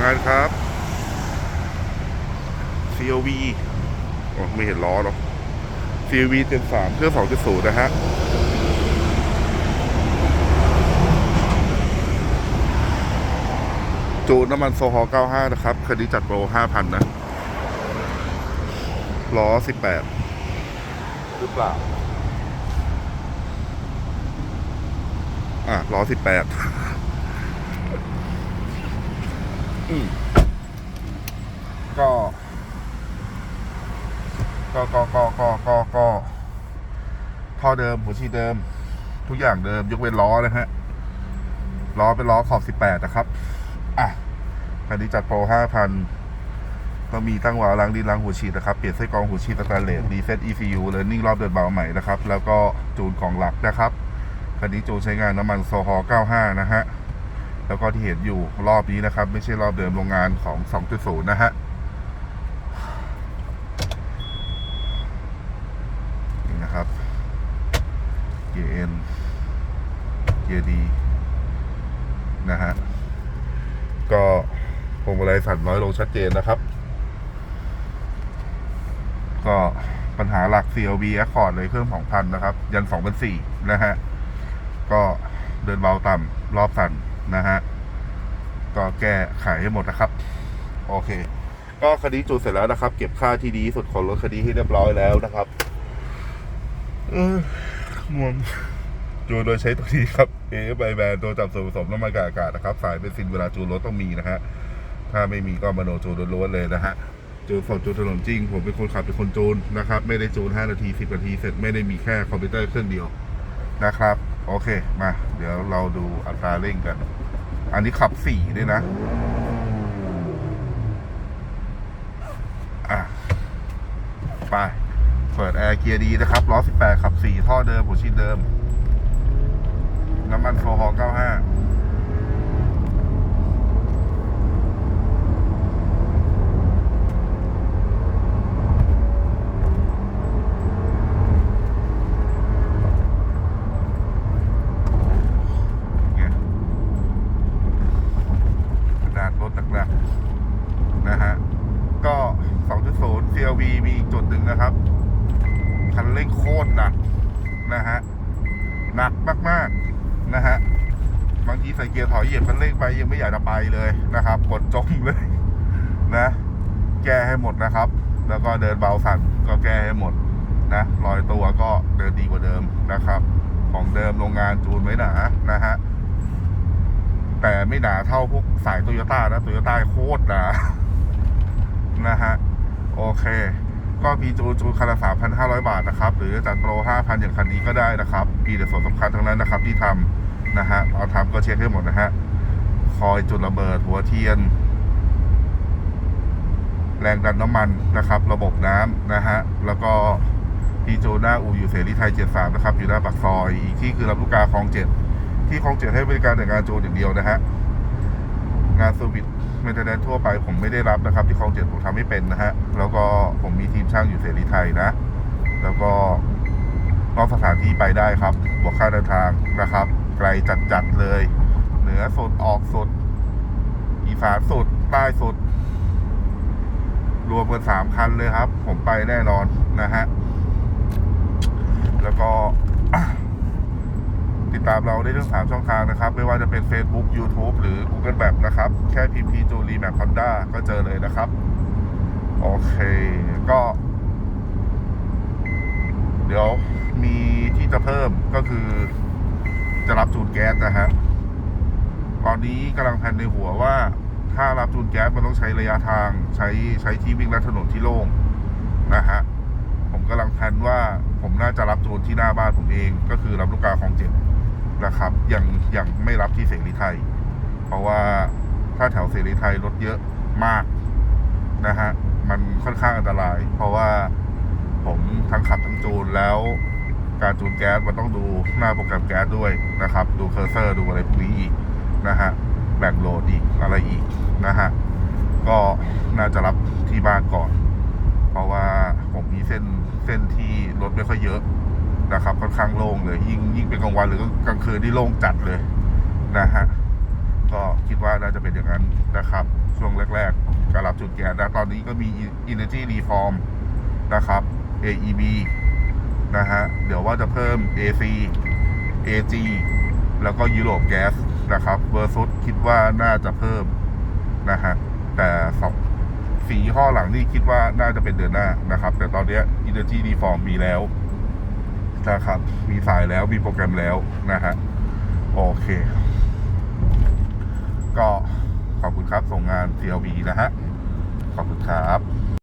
งานครับ COV อ๋อไม่เห็นล้อเนาะ COV เจ็ดสามเครื่องสองจุดศูนย์นะฮะจูนน้ำมันโซฮอล์95 นะครับคันนี้จัดโปร 5,000 นะ ล้อ 18 หรือเปล่า อะ ล้อ 18อืม ก็ก็ก็ก็ก็ก็ก็ท่อเดิมหัวฉีดเดิม ทุกอย่างเดิมยกเว้นล้อนะฮะล้อเป็นล้อขอบ 18 นะครับ อะคันนี้จัดโปร 5,000 ก็มีตั้งวาล์วล้างดินล้างหัวฉีดนะครับ เปลี่ยนไส้กรองหัวฉีดสแตนเลสรีเซ็ต ECU เลยนิ่งรอบเดินเบาใหม่นะครับ แล้วก็จูนของหลักนะครับ คันนี้จูนใช้งานน้ำมันโซฮอล์95 นะฮะ แล้วก็ที่เห็นอยู่รอบนี้นะครับ ไม่ใช่รอบเดิมโรงงานของ 2.0 นะฮะนี่นะครับเกียร์ N เกียร์ D นะฮะก็พวงมาลัยสั่นน้อยลงชัดเจนนะครับ ก็ปัญหาหลัก CLB Accord เลยเครื่อง 2,000 นะครับ ยัน 2,004นะฮะ ก็เดินเบาต่ำรอบสั่น นะฮะก็แก้ไขให้หมดนะครับ โอเค ก็คดีจูนเสร็จแล้วนะครับ เก็บค่าที่ดีสุดของรถคดีให้เรียบร้อยแล้วนะครับเออง่วงจูนโดยใช้ตัวนี้ครับ AF ไบแบนตัวจับส่วนผสมน้ำมันกับอากาศนะครับ สายเป็นซินเวลาจูนรถต้องมีนะฮะถ้าไม่มีก็มโนจูนล้วนเลยนะฮะจูนสดจูนถนนจริง ผมเป็นคนขับเป็นคนจูนนะครับ ไม่ได้จูน 5 นาที 10 นาทีเสร็จไม่ได้มีแค่คอมพิวเตอร์เครื่องเดียวนะครับ โอเค มา เดี๋ยวเราดูอัตราเร่งกัน อันนี้ขับสี่ด้วยนะอะไป เปิดแอร์เกียร์ดีนะครับล้อ18ขับ4ท่อเดิมหัวชีดเดิม น้ำมันโฟฮอล์95 ไงขนาดรถหนักๆนะฮะ ก็ 2.0 CLV มีอีกจุดหนึ่งนะครับ คัน เร่งโคตรหนักนะฮะหนักมากๆนะฮะบางทีใส่เกียร์ถอยเหยียบคันเร่งไปยังไม่อยากจะไปเลยนะครับกดจมเลยนะ แก้ให้หมดนะครับ แล้วก็เดินเบาสั่นก็แก้ให้หมดนะลอยตัวก็เดินดีกว่าเดิมนะครับ ของเดิมโรงงานจูนไว้หนานะฮะแต่ไม่หนาเท่าพวกสายโตโยต้านะโตโยต้าโคตรหนานะฮะโอเค ก็มีจูนจูนคันละ3,500บาทนะครับ หรือจัดโปร5,000อย่างคันนี้ก็ได้นะครับมีแต่ส่วนสำคัญทั้งนั้นนะครับที่ทำนะฮะเอาทำก็เช็คให้หมดนะฮะคอยจุดระเบิดหัวเทียน แรงดันน้ำมันนะครับ ระบบน้ำนะฮะแล้วก็ที่จูนหน้าอูอยู่เสรีไทย73นะครับ อยู่หน้าปากซอยอีกที่คือลำลูกกาคลอง7ที่คลอง7ให้บริการแต่งานจูนอย่างเดียวนะฮะ งานเซอร์วิสเมนเทนแนนทั่วไปผมไม่ได้รับนะครับ ที่คลองเจ็ดผมทำไม่เป็นนะฮะ แล้วก็ผมมีทีมช่างอยู่เสรีไทยนะ แล้วก็นอกสถานที่ไปได้ครับบวกค่าเดินทางนะครับ ไกลจัดๆเลย เหนือสุดออกสุด อีสานสุดใต้สุด รวมกันสามคันเลยครับ ผมไปแน่นอนนะฮะ แล้วก็ ติดตามเราได้ทั้ง 3 ช่องทางนะครับ ไม่ว่าจะเป็น Facebook YouTube หรือ Google Map นะครับ แค่พิมพ์พีจูรีแมปคอนด้าก็เจอเลยนะครับ โอเค ก็ เดี๋ยวมีที่จะเพิ่มก็คือ จะรับจูนแก๊สนะฮะ ตอนนี้กำลังแผนในหัวว่าถ้ารับจูนแก๊สมันต้องใช้ระยะทางใช้ใช้ที่วิ่งและถนนที่โล่งนะฮะผมกำลังแผนว่าผมน่าจะรับจูนที่หน้าบ้านผมเอง ก็คือรับลูกกาของเจ็ด นะครับ ยังยังไม่รับที่เสรีไทย เพราะว่าถ้าแถวเสรีไทยรถเยอะมากนะฮะมันค่อนข้างอันตราย เพราะว่าผมทั้งขับทั้งจูนแล้วการจูนแก๊สมันต้องดูหน้าโปรแกรมแก๊สด้วยนะครับ ดูเคอร์เซอร์ดูอะไรพวกนี้อีกนะฮะแบ่งโหลดอีกอะไรอีกนะฮะก็น่าจะรับที่บ้านก่อน เพราะว่าผมมีเส้นเส้นที่รถไม่ค่อยเยอะ นะครับค่อนข้างโล่งเลย ยิ่งยิ่งเป็นกลางวันหรือกลางคืนที่โล่งจัดเลยนะฮะก็คิดว่าน่าจะเป็นอย่างนั้นนะครับ ช่วงแรกๆการรับจุดแก๊สนะตอนนี้ก็มี Energy Reform นะครับ AEB นะฮะเดี๋ยวว่าจะเพิ่ม AC AG แล้วก็ยุโรปแก๊สนะครับเวอร์ซุสคิดว่าน่าจะเพิ่มนะฮะแต่สองสีข้อหลังนี่คิดว่าน่าจะเป็นเดือนหน้านะครับ แต่ตอนนี้ Energy Reform มีแล้ว นะครับมีสายแล้วมีโปรแกรมแล้วนะฮะโอเค ก็ขอบคุณครับส่งงาน CLB นะฮะ ขอบคุณครับ